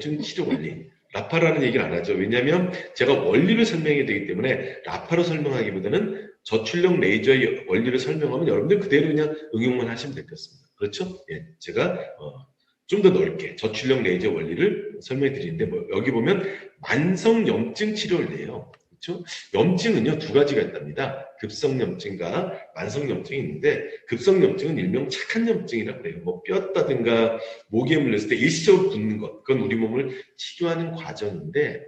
치료 원리. 라파라는 얘기를 안 하죠. 왜냐하면 제가 원리를 설명해야 되기 때문에 라파로 설명하기보다는 저출력 레이저의 원리를 설명하면 여러분들 그대로 그냥 응용만 하시면 같습니다. 그렇죠? 예, 제가 어, 좀 더 넓게 저출력 레이저 원리를 설명해 드리는데 뭐 여기 보면 만성 염증 치료를해요 그렇죠? 염증은요 두 가지가 있답니다. 급성 염증과 만성 염증이 있는데 급성 염증은 일명 착한 염증이라고 그래요. 뭐 뼈다든가 모기에 물렸을 때 일시적으로 붓는 것 그건 우리 몸을 치료하는 과정인데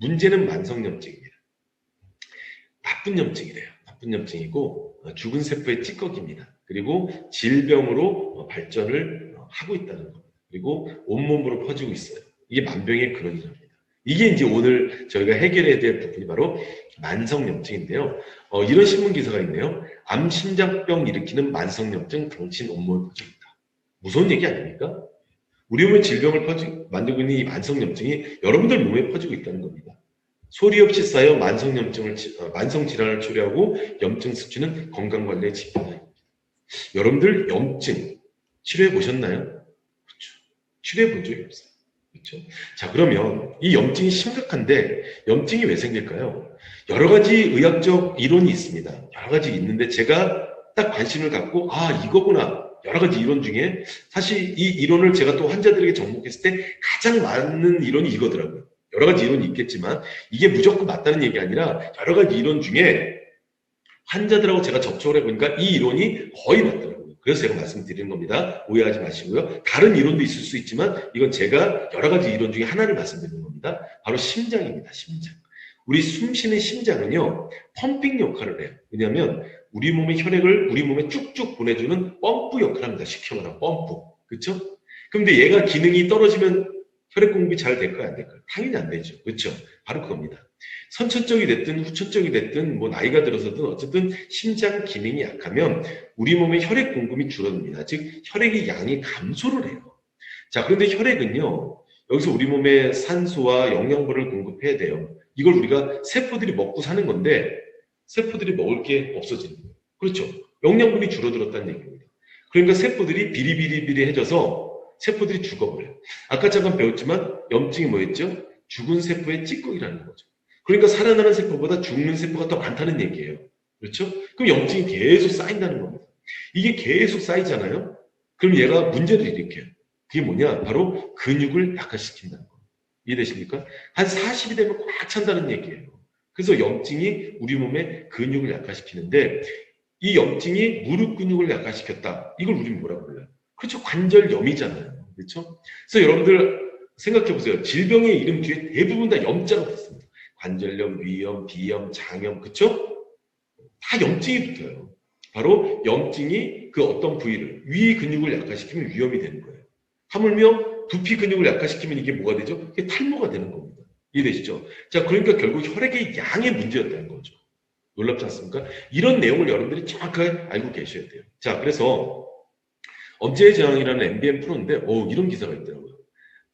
문제는 만성 염증입니다. 나쁜 염증이래요. 나쁜 염증이고 어, 죽은 세포의 찌꺼기입니다. 그리고 질병으로 어, 발전을 어, 하고 있다는 겁니다. 그리고 온몸으로 퍼지고 있어요. 이게 만병의 근원이랍니다. 이게 이제 오늘 저희가 해결해야 될 부분이 바로 만성염증인데요. 어, 이런 신문 기사가 있네요. 암 심장병 일으키는 만성염증 당신 온몸에 퍼져 있다. 무서운 얘기 아닙니까? 우리 몸에 질병을 퍼지, 만들고 있는 이 만성염증이 여러분들 몸에 퍼지고 있다는 겁니다. 소리 없이 쌓여 만성염증을, 어, 만성질환을 치료하고 염증 수치는 건강관리의 지표다. 여러분들 염증 치료해 보셨나요? 그렇죠. 치료해 본 적이 없어요. 그렇죠? 자, 그러면 이 염증이 심각한데 염증이 왜 생길까요? 여러 가지 의학적 이론이 있습니다. 여러 가지 있는데 제가 딱 관심을 갖고 아, 이거구나. 여러 가지 이론 중에 사실 이 이론을 제가 또 환자들에게 정복했을 때 가장 많은 이론이 이거더라고요. 여러 가지 이론이 있겠지만 이게 무조건 맞다는 얘기 아니라 여러 가지 이론 중에 환자들하고 제가 접촉을 해보니까 이 이론이 거의 맞더라고요. 그래서 제가 말씀드리는 겁니다. 오해하지 마시고요. 다른 이론도 있을 수 있지만 이건 제가 여러 가지 이론 중에 하나를 말씀드리는 겁니다. 바로 심장입니다. 심장. 우리 숨 쉬는 심장은요. 펌핑 역할을 해요. 왜냐하면 우리 몸의 혈액을 우리 몸에 쭉쭉 보내주는 펌프 역할을 합니다. 쉽게 말하면 펌프. 그렇죠? 근데 얘가 기능이 떨어지면 혈액 공급이 잘 될까요? 안 될까요? 당연히 안 되죠. 그렇죠? 바로 그겁니다. 선천적이 됐든 후천적이 됐든 뭐 나이가 들어서든 어쨌든 심장 기능이 약하면 우리 몸의 혈액 공급이 줄어듭니다. 즉 혈액의 양이 감소를 해요. 자 그런데 혈액은요 여기서 우리 몸에 산소와 영양분을 공급해야 돼요. 이걸 우리가 세포들이 먹고 사는 건데 세포들이 먹을 게 없어지는 거예요. 그렇죠. 영양분이 줄어들었다는 얘기입니다. 그러니까 세포들이 비리비리비리해져서 세포들이 죽어버려요. 아까 잠깐 배웠지만 염증이 뭐였죠? 죽은 세포의 찌꺼기라는 거죠. 그러니까 살아나는 세포보다 죽는 세포가 더 많다는 얘기예요. 그렇죠? 그럼 염증이 계속 쌓인다는 겁니다. 이게 계속 쌓이잖아요? 그럼 얘가 문제를 일으켜요. 그게 뭐냐? 바로 근육을 약화시킨다는 거. 이해되십니까? 한 40이 되면 꽉 찬다는 얘기예요. 그래서 염증이 우리 몸의 근육을 약화시키는데 이 염증이 무릎 근육을 약화시켰다. 이걸 우리는 뭐라고 불러요? 그렇죠. 관절염이잖아요. 그렇죠? 그래서 여러분들 생각해 보세요. 질병의 이름 뒤에 대부분 다 염자가 붙습니다. 관절염, 위염, 비염, 장염, 그쵸? 다 염증이 붙어요. 바로 염증이 그 어떤 부위를, 위 근육을 약화시키면 위험이 되는 거예요. 하물며 두피 근육을 약화시키면 이게 뭐가 되죠? 이게 탈모가 되는 겁니다. 이해되시죠? 자, 그러니까 결국 혈액의 양의 문제였다는 거죠. 놀랍지 않습니까? 이런 내용을 여러분들이 정확하게 알고 계셔야 돼요. 자, 그래서 엄제의 저항이라는 MBN 프로인데, 오, 이런 기사가 있더라고요.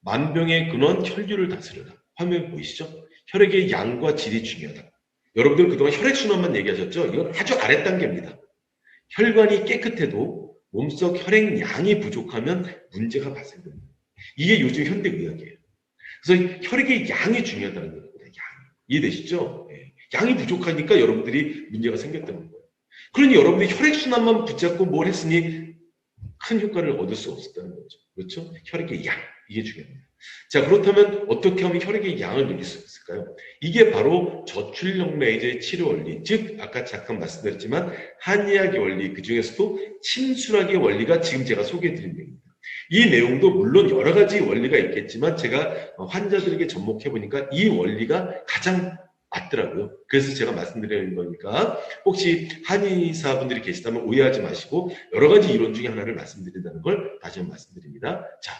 만병의 근원 혈류를 다스려라. 화면 보이시죠? 혈액의 양과 질이 중요하다. 여러분들 그동안 혈액순환만 얘기하셨죠? 이건 아주 아랫단계입니다. 혈관이 깨끗해도 몸속 혈액 양이 부족하면 문제가 발생됩니다. 이게 요즘 현대의학이에요. 그래서 혈액의 양이 중요하다는 겁니다. 양. 이해되시죠? 네. 양이 부족하니까 여러분들이 문제가 생겼다는 거예요. 그러니 여러분들이 혈액순환만 붙잡고 뭘 했으니 큰 효과를 얻을 수 없었다는 거죠. 그렇죠? 혈액의 양. 이게 중요합니다. 자, 그렇다면 어떻게 하면 혈액의 양을 늘릴 수 있을까요? 이게 바로 저출력 레이저의 치료 원리, 즉 아까 잠깐 말씀드렸지만 한의학의 원리, 그 중에서도 침술학의 원리가 지금 제가 소개해드린 내용입니다. 이 내용도 물론 여러 가지 원리가 있겠지만 제가 환자들에게 접목해 보니까 이 원리가 가장 맞더라고요. 그래서 제가 말씀드리는 거니까 혹시 한의사분들이 계시다면 오해하지 마시고 여러 가지 이론 중에 하나를 말씀드린다는 걸 다시 한번 말씀드립니다. 자,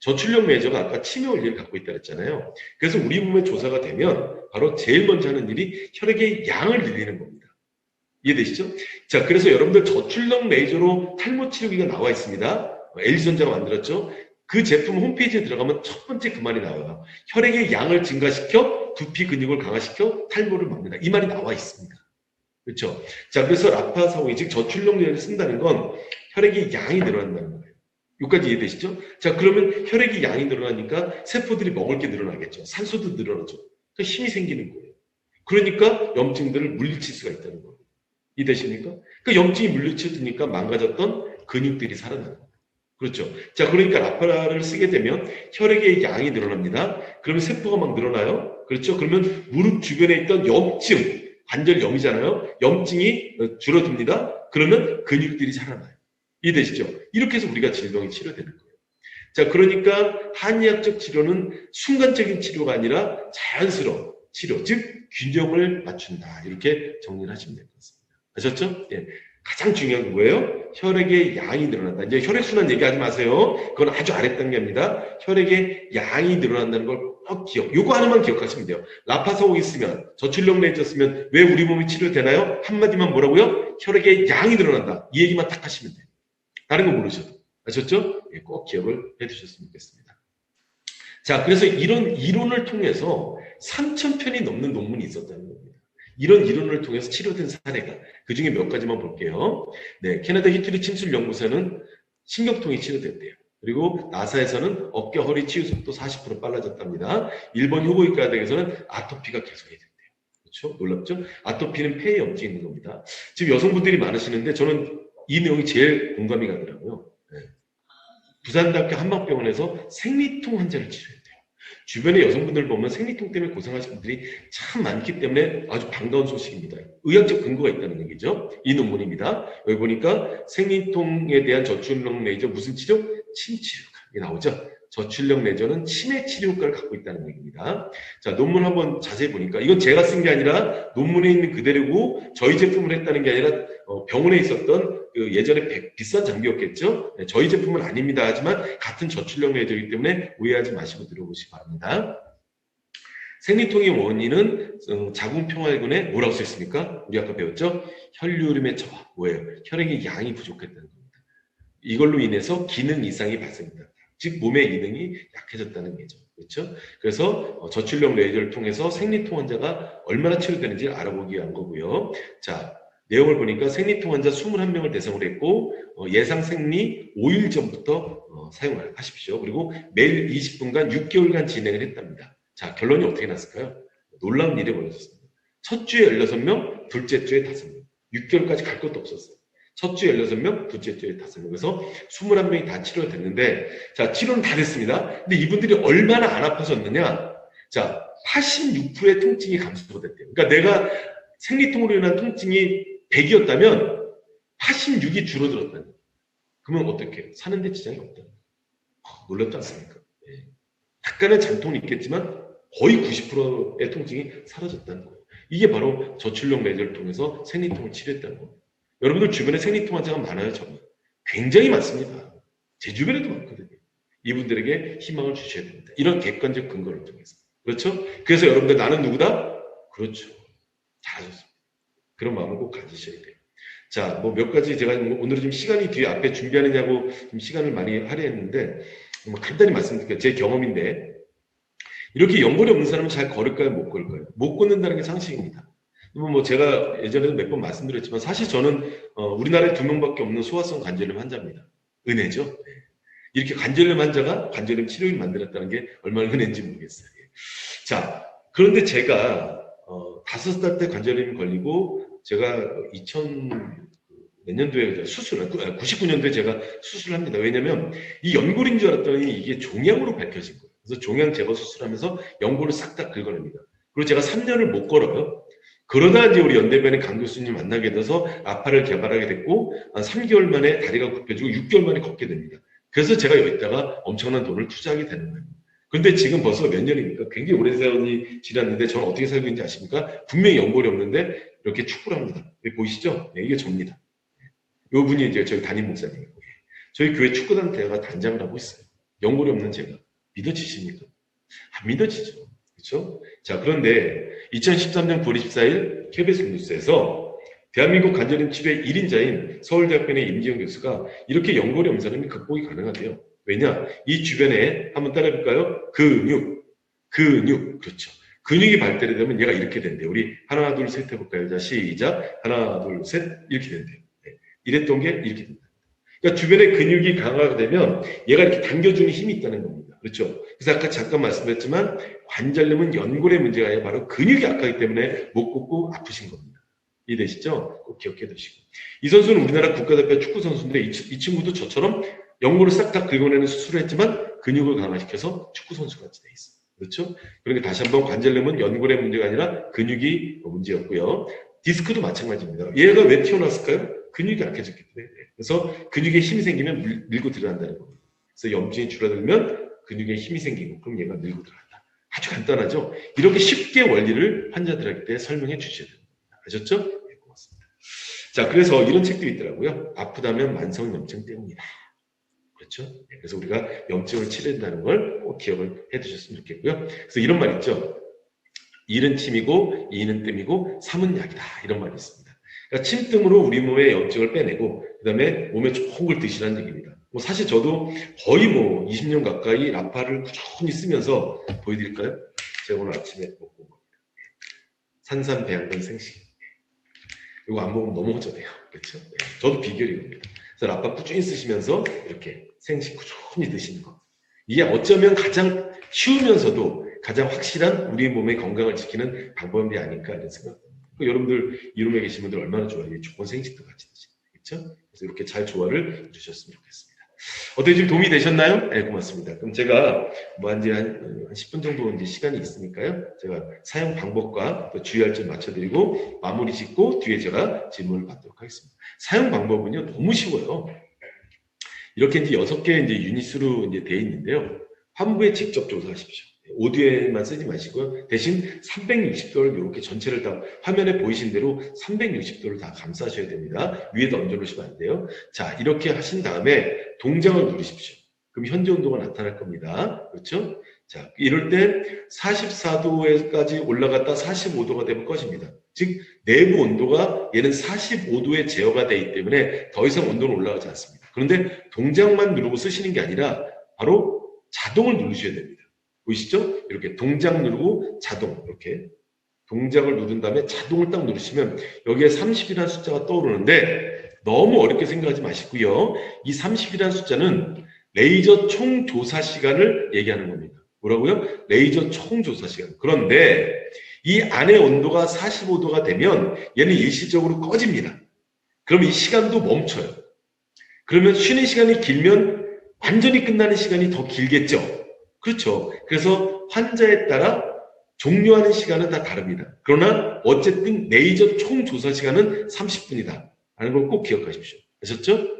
저출력 레이저가 아까 치매 원리를 갖고 있다 그랬잖아요. 그래서 우리 몸에 조사가 되면 바로 제일 먼저 하는 일이 혈액의 양을 늘리는 겁니다. 이해되시죠? 자, 그래서 여러분들 저출력 레이저로 탈모 치료기가 나와 있습니다. LG전자가 만들었죠. 그 제품 홈페이지에 들어가면 첫 번째 그 말이 나와요. 혈액의 양을 증가시켜 두피 근육을 강화시켜 탈모를 막는다. 이 말이 나와 있습니다. 그렇죠? 자, 그래서 라파사오이 즉 저출력 레이저를 쓴다는 건 혈액의 양이 늘어난다는 거예요. 여기까지 이해되시죠? 자, 그러면 혈액이 양이 늘어나니까 세포들이 먹을 게 늘어나겠죠. 산소도 늘어나죠. 그 힘이 생기는 거예요. 그러니까 염증들을 물리칠 수가 있다는 거예요. 이해되십니까? 그 염증이 물리쳐지니까 망가졌던 근육들이 살아나는 거예요. 그렇죠. 자, 그러니까 라파라를 쓰게 되면 혈액의 양이 늘어납니다. 그러면 세포가 막 늘어나요. 그렇죠. 그러면 무릎 주변에 있던 염증, 관절 염이잖아요. 염증이 어, 줄어듭니다. 그러면 근육들이 살아나요. 이해되시죠? 이렇게 해서 우리가 질병이 치료되는 거예요. 자, 그러니까 한의학적 치료는 순간적인 치료가 아니라 자연스러운 치료, 즉 균형을 맞춘다. 이렇게 정리를 하시면 될 것 같습니다. 아셨죠? 예. 가장 중요한 건 뭐예요? 혈액의 양이 늘어난다. 이제 혈액순환 얘기하지 마세요. 그건 아주 아랫단계입니다. 혈액의 양이 늘어난다는 걸 꼭 기억. 요거 하나만 기억하시면 돼요. 라파사옥 있으면, 저출력 레이저 쓰면 왜 우리 몸이 치료되나요? 한마디만 뭐라고요? 혈액의 양이 늘어난다. 이 얘기만 딱 하시면 돼요. 다른 거 모르셔도. 아셨죠? 예, 꼭 기억을 해 두셨으면 좋겠습니다. 자, 그래서 이런 이론을 통해서 3,000편이 넘는 논문이 있었다는 겁니다. 이런 이론을 통해서 치료된 사례가 그 중에 몇 가지만 볼게요. 네, 캐나다 히트리 침술 연구소는 신경통이 치료됐대요. 그리고 나사에서는 어깨 허리 치유 속도 40% 빨라졌답니다. 일본 효고의과 등에서는 아토피가 됐대요. 그렇죠? 놀랍죠? 아토피는 폐에 염증이 있는 겁니다. 지금 여성분들이 많으시는데 저는 이 내용이 제일 공감이 가더라고요. 네. 부산대학교 한방병원에서 생리통 환자를 치료했대요. 주변의 여성분들 보면 생리통 때문에 고생하시는 분들이 참 많기 때문에 아주 반가운 소식입니다. 의학적 근거가 있다는 얘기죠. 이 논문입니다. 여기 보니까 생리통에 대한 저출력 레이저 무슨 치료? 침치료. 이게 나오죠. 저출력 레이저는 치매 치료 효과를 갖고 있다는 얘기입니다. 자, 논문 한번 자세히 보니까 이건 제가 쓴 게 아니라 논문에 있는 그대로고 저희 제품을 했다는 게 아니라 어, 병원에 있었던 그 예전에 백- 비싼 장비였겠죠. 네, 저희 제품은 아닙니다. 하지만 같은 저출력 레이저이기 때문에 오해하지 마시고 들어보시기 바랍니다. 생리통의 원인은 어, 자궁평활근에 뭐라고 써 있습니까? 우리 아까 배웠죠? 혈류림의 저하. 뭐예요? 혈액의 양이 부족했다는 겁니다. 이걸로 인해서 기능 이상이 발생된다. 즉 몸의 기능이 약해졌다는 거죠. 그렇죠? 그래서 어, 저출력 레이저를 통해서 생리통 환자가 얼마나 치료되는지 알아보기 위한 거고요. 자, 내용을 보니까 생리통 환자 21명을 대상으로 했고 어, 예상 생리 5일 전부터 어, 사용을 하십시오. 그리고 매일 20분간 6개월간 진행을 했답니다. 자, 결론이 어떻게 났을까요? 놀라운 일이 벌어졌습니다. 첫 주에 16명, 둘째 주에 5명. 6개월까지 갈 것도 없었어요. 첫 주에 16명, 둘째 주에 5명. 그래서 21명이 다 치료가 됐는데, 자, 치료는 다 됐습니다. 근데 이분들이 얼마나 안 아파졌느냐? 자, 86%의 통증이 감소가 됐대요. 그러니까 내가 생리통으로 인한 통증이 100이었다면 86이 줄어들었다는 거예요. 그러면 어떻게? 사는데 지장이 거예요. 어, 놀랍지 않습니까? 예. 약간의 잔통이 있겠지만 거의 90%의 통증이 사라졌다는 거예요. 이게 바로 저출력 레이저를 통해서 생리통을 치료했다는 거예요. 여러분들 주변에 생리통 환자가 많아요, 정말. 굉장히 많습니다. 제 주변에도 많거든요. 이분들에게 희망을 주셔야 됩니다. 이런 객관적 근거를 통해서. 그렇죠? 그래서 여러분들 나는 누구다? 그렇죠. 잘하셨습니다. 그런 마음을 꼭 가지셔야 돼요. 자, 뭐 몇 가지 제가 오늘은 좀 시간이 뒤에 앞에 준비하느냐고 좀 시간을 많이 할애했는데, 뭐 간단히 말씀드릴게요. 제 경험인데, 이렇게 연골이 없는 사람은 잘 걸을까요? 못 걸을까요? 못 걷는다는 게 상식입니다. 뭐 제가 예전에도 몇 번 말씀드렸지만 사실 저는 어, 우리나라에 두 명밖에 없는 소아성 관절염 환자입니다. 은혜죠. 네. 이렇게 관절염 환자가 관절염 치료를 만들었다는 게 얼마나 은혜인지 모르겠어요. 예. 자, 그런데 제가 어, 다섯 살때 관절염이 걸리고 제가 2000 몇 년도에 수술을 99년도에 제가 수술을 합니다. 왜냐면 이 연골인 줄 알았더니 이게 종양으로 밝혀진 거예요. 그래서 종양 제거 수술하면서 연골을 싹 다 긁어냅니다. 그리고 제가 3년을 못 걸어요. 그러다 이제 우리 연대변의 강 교수님 만나게 돼서 아파를 개발하게 됐고 한 3개월 만에 다리가 굽혀지고 6개월 만에 걷게 됩니다. 그래서 제가 여기다가 엄청난 돈을 투자하게 되는 거예요. 근데 지금 벌써 몇 년입니까? 굉장히 오랜 세월이 지났는데 저는 어떻게 살고 있는지 아십니까? 분명히 연골이 없는데 이렇게 축구를 합니다. 보이시죠? 네, 이게 접니다. 요 분이 이제 저희 담임 목사님이고 저희 교회 축구단 대회가 단장을 하고 있어요. 연골이 없는 제가 믿어지십니까? 안 믿어지죠. 그렇죠? 자 그런데 2013년 9월 24일 KBS 뉴스에서 대한민국 관절염 치료의 1인자인 서울대학병의 임지영 교수가 이렇게 연골이 없는 사람이 극복이 가능하대요. 왜냐? 이 주변에 한번 따라해볼까요? 근육, 근육, 그렇죠. 근육이 발달이 되면 얘가 이렇게 된대요. 우리 하나, 둘, 셋 해볼까요? 자, 시작. 하나, 둘, 셋. 이렇게 된대요. 네. 이랬던 게 이렇게 된다. 그러니까 주변에 근육이 강화가 되면 얘가 이렇게 당겨주는 힘이 있다는 겁니다. 그렇죠? 그래서 아까 잠깐 말씀드렸지만 관절염은 연골의 문제가 아니라 바로 근육이 약하기 때문에 못 걷고 아프신 겁니다. 이해되시죠? 꼭 기억해 두시고. 이 선수는 우리나라 국가대표 축구 선수인데 이, 치- 이 친구도 저처럼 연골을 싹 다 긁어내는 수술을 했지만 근육을 강화시켜서 축구 선수 같이 돼 있어요. 그렇죠? 그러니까 다시 한번 관절염은 연골의 문제가 아니라 근육이 문제였고요. 디스크도 마찬가지입니다. 얘가 왜 튀어나왔을까요? 근육이 약해졌기 때문에. 그래서 근육에 힘이 생기면 밀, 밀고 들어간다는 겁니다. 그래서 염증이 줄어들면 근육에 힘이 생기고 그럼 얘가 밀고 들어간다. 아주 간단하죠? 이렇게 쉽게 원리를 환자들에게 설명해 주셔야 됩니다. 아셨죠? 네, 고맙습니다. 자, 그래서 이런 책도 있더라고요. 아프다면 만성 염증 때문이다. 그렇죠? 네, 그래서 우리가 염증을 치료한다는 걸 꼭 기억을 해 두셨으면 좋겠고요. 그래서 이런 말 있죠. 일은 침이고 이는 뜸이고 삼은 약이다. 이런 말이 있습니다. 그러니까 침뜸으로 우리 몸의 염증을 빼내고 그 다음에 몸에 좋은 걸 드시라는 얘기입니다. 뭐 사실 저도 거의 뭐 20년 가까이 라파를 꾸준히 쓰면서 보여드릴까요? 제가 오늘 아침에 먹고 온 겁니다. 산삼 배양근 생식. 이거 안 먹으면 너무 허전해요. 그렇죠? 네, 저도 비결이 겁니다. 그래서 라파 꾸준히 쓰시면서 이렇게 생식 꾸준히 드시는 거. 이게 어쩌면 가장 쉬우면서도 가장 확실한 우리 몸의 건강을 지키는 방법이 아닐까 이런 생각입니다. 그 여러분들 이 룸에 계신 분들 얼마나 좋아해요? 조건 생식도 같이 드시죠? 그래서 이렇게 잘 조화를 해주셨으면 좋겠습니다. 어떻게 좀 도움이 되셨나요? 네, 고맙습니다. 그럼 제가 뭐 한, 이제 한, 한 10분 정도 이제 시간이 있으니까요. 제가 사용 방법과 또 주의할 점 맞춰드리고 마무리 짓고 뒤에 제가 질문을 받도록 하겠습니다. 사용 방법은요, 너무 쉬워요. 이렇게 이제 여섯 개 이제 유닛으로 이제 되어 있는데요. 환부에 직접 조사하십시오. 오디오에만 쓰지 마시고요. 대신 360도를 이렇게 전체를 다 화면에 보이신 대로 360도를 다 감싸셔야 됩니다. 위에다 얹어놓으시면 안 돼요. 자, 이렇게 하신 다음에 동작을 누르십시오. 그럼 현재 온도가 나타날 겁니다. 그렇죠? 자, 이럴 때 44도에까지 올라갔다 45도가 되면 꺼집니다. 즉, 내부 온도가 얘는 45도에 제어가 되기 때문에 더 이상 온도는 올라가지 않습니다. 그런데 동작만 누르고 쓰시는 게 아니라 바로 자동을 누르셔야 됩니다. 보이시죠? 이렇게 동작 누르고 자동 이렇게 동작을 누른 다음에 자동을 딱 누르시면 여기에 30이라는 숫자가 떠오르는데 너무 어렵게 생각하지 마시고요. 이 30이라는 숫자는 레이저 총 조사 시간을 얘기하는 겁니다. 뭐라고요? 레이저 총 조사 시간. 그런데 이 안의 온도가 45도가 되면 얘는 일시적으로 꺼집니다. 그럼 이 시간도 멈춰요. 그러면 쉬는 시간이 길면 완전히 끝나는 시간이 더 길겠죠. 그렇죠. 그래서 환자에 따라 종료하는 시간은 다 다릅니다. 그러나 어쨌든 레이저 총 조사 시간은 30분이다. 라는 걸 꼭 기억하십시오. 아셨죠?